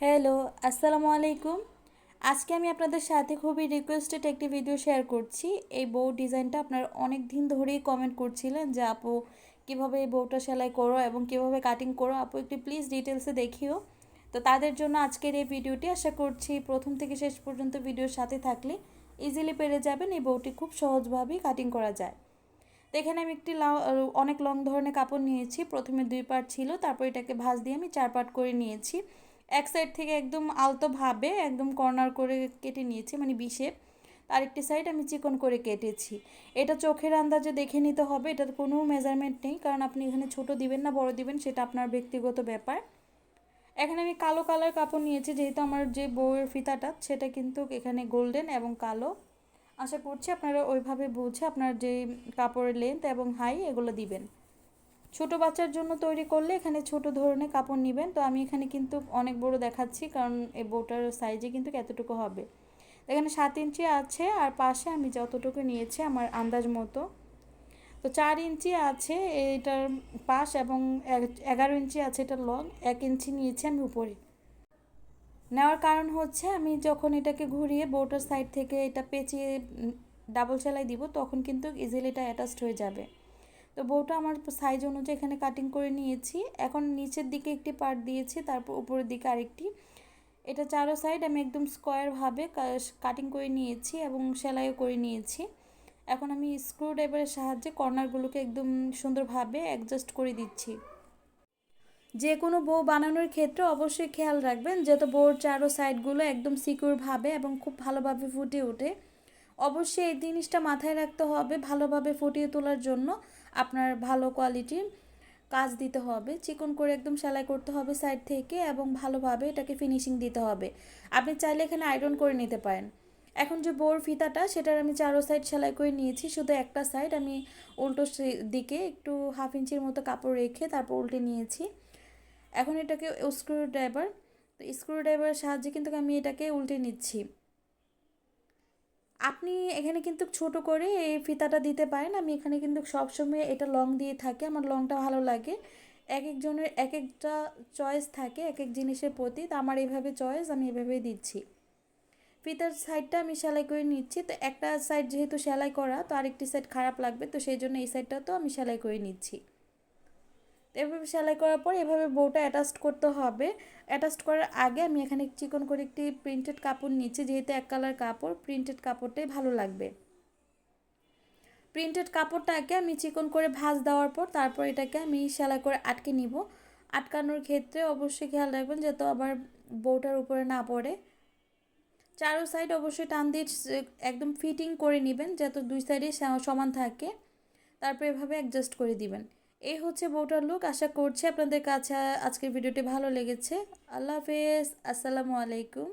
Hello, আসসালামু আলাইকুম। আজকে আমি আপনাদের সাথে খুবই রিকোয়েস্টেড একটি ভিডিও শেয়ার করছি। এই বউ ডিজাইনটা আপনারা অনেক দিন ধরেই কমেন্ট করছিলেন যে, আপু, কীভাবে এই বউটা সেলাই করো এবং কীভাবে কাটিং করো? আপু, একটু প্লিজ ডিটেলসে দেখিও। তো তাদের জন্য আজকের এই ভিডিওটি আশা করছি প্রথম থেকে শেষ পর্যন্ত ভিডিওর সাথে থাকলে ইজিলি পেরে যাবেন। এই বউটি খুব সহজভাবেই কাটিং করা যায়। তো এখানে আমি একটি অনেক লং ধরনের কাপড় নিয়েছি। প্রথমে দুই পার্ট ছিল, তারপর এটাকে ভাঁজ দিয়ে আমি চার পার্ট করে নিয়েছি। এক সাইড থেকে একদম আলতোভাবে একদম কর্নার করে কেটে নিয়েছি মানে বিশে আর একটি সাইড আমি চিকন করে কেটেছি। এটা চোখের আন্দাজে দেখে নিতে হবে, এটার কোনো মেজারমেন্ট নেই, কারণ আপনি এখানে ছোট দিবেন না, বড় দিবেন, সেটা আপনার ব্যক্তিগত ব্যাপার। এখানে আমি কালো কালার কাপড় নিয়েছি, যেহেতু আমার যে বউয়ের ফিতাটা, সেটা কিন্তু এখানে গোল্ডেন এবং কালো। আশা করছি আপনারা ওইভাবে বুঝে আপনার যে কাপড়ের লেন্থ এবং হাই এগুলো দিবেন। ছোট বাচ্চার জন্য তৈরি করলে এখানে ছোট ধরনের কাপড় নেবেন। তো আমি এখানে কিন্তু অনেক বড় দেখাচ্ছি, কারণ এই বোটার সাইজে কিন্তু এতটুকু হবে। এখানে সাত ইঞ্চি আছে, আর পাশে আমি যতটুকু নিয়েছি আমার আন্দাজ মতো। তো চার ইঞ্চি আছে এটার পাশ এবং এগারো ইঞ্চি আছে এটা লং, এক ইঞ্চি নিয়েছি আমি উপরে। নেওয়ার কারণ হচ্ছে আমি যখন এটাকে ঘুরিয়ে বোটার সাইড থেকে এটা পেঁচিয়ে ডাবল সেলাই দিব, তখন কিন্তু ইজিলি এটা অ্যাটাচড হয়ে যাবে। তো বউটা আমার সাইজ অনুযায়ী এখানে কাটিং করে নিয়েছি। এখন নিচের দিকে একটি পার্ট দিয়েছি, তারপর উপরের দিকে আরেকটি। এটা চারো সাইড আমি একদম স্কোয়ারভাবে কাটিং করে নিয়েছি এবং সেলাইও করে নিয়েছি। এখন আমি স্ক্রু ড্রাইভারের সাহায্যে কর্নারগুলোকে একদম সুন্দরভাবে অ্যাডজাস্ট করে দিচ্ছি। যে কোনো বউ বানানোর ক্ষেত্রে অবশ্যই খেয়াল রাখবেন, যেহেতু বউর চারো সাইডগুলো একদম সিকিউরভাবে এবং খুব ভালোভাবে ফুটে ওঠে। অবশ্যই এই জিনিসটা মাথায় রাখতে হবে, ভালোভাবে ফুটিয়ে তোলার জন্য আপনার ভালো কোয়ালিটির কাজ দিতে হবে। চিকন করে একদম সেলাই করতে হবে সাইড থেকে এবং ভালোভাবে এটাকে ফিনিশিং দিতে হবে। আপনি চাইলে এখানে আয়রন করে নিতে পারেন। এখন যে বোর ফিতাটা, সেটার আমি চারো সাইড সেলাই করে নিয়েছি। শুধু একটা সাইড আমি উল্টো দিকে একটু হাফ ইঞ্চির মতো কাপড় রেখে তারপর উল্টে নিয়েছি। এখন এটাকে স্ক্রু ড্রাইভার তো স্ক্রু ড্রাইভারের সাহায্যে কিন্তু আমি এটাকে উল্টে নিচ্ছি। আপনি এখানে কিন্তু ছোট করে এই ফিতাটা দিতে পারেন। আমি এখানে কিন্তু সবসময় এটা লং দিয়ে থাকি। আমার লংটা ভালো লাগে। এক একজনের এক একটা চয়েস থাকে, এক এক জিনিসের প্রতি। তো আমার এইভাবে চয়েস আমি এভাবেই দিচ্ছি। ফিতার সাইডটা আমি সেলাই করে নিচ্ছি। তো একটা সাইড যেহেতু সেলাই করা, তো আরেকটি সাইড খারাপ লাগবে। তো সেই জন্য এই সাইডটা তো আমি সেলাই করে নিচ্ছি। এভাবে সেলাই করার পর এভাবে বউটা অ্যাটাচড করতে হবে। অ্যাটাচড করার আগে আমি এখানে চিকন করে একটি প্রিন্টেড কাপড় নিচ্ছি, যেহেতু এক কালার কাপড় প্রিন্টেড কাপড়টাই ভালো লাগবে। প্রিন্টেড কাপড়টাকে আমি চিকন করে ভাঁজ দেওয়ার পর তারপর এটাকে আমি সেলাই করে আটকে নিব। আটকানোর ক্ষেত্রে অবশ্যই খেয়াল রাখবেন যাতে আবার বউটার উপরে না পড়ে। চারো সাইড অবশ্যই টান দিয়ে একদম ফিটিং করে নেবেন, যাতে দুই সাইডে সমান থাকে। তারপর এভাবে অ্যাডজাস্ট করে দিবেন। এই হচ্ছে বউটার লুক। আশা করছি আপনাদের কাছে আজকের ভিডিওটি ভালো লেগেছে। আল্লাহ হাফেজ। আসসালামু আলাইকুম।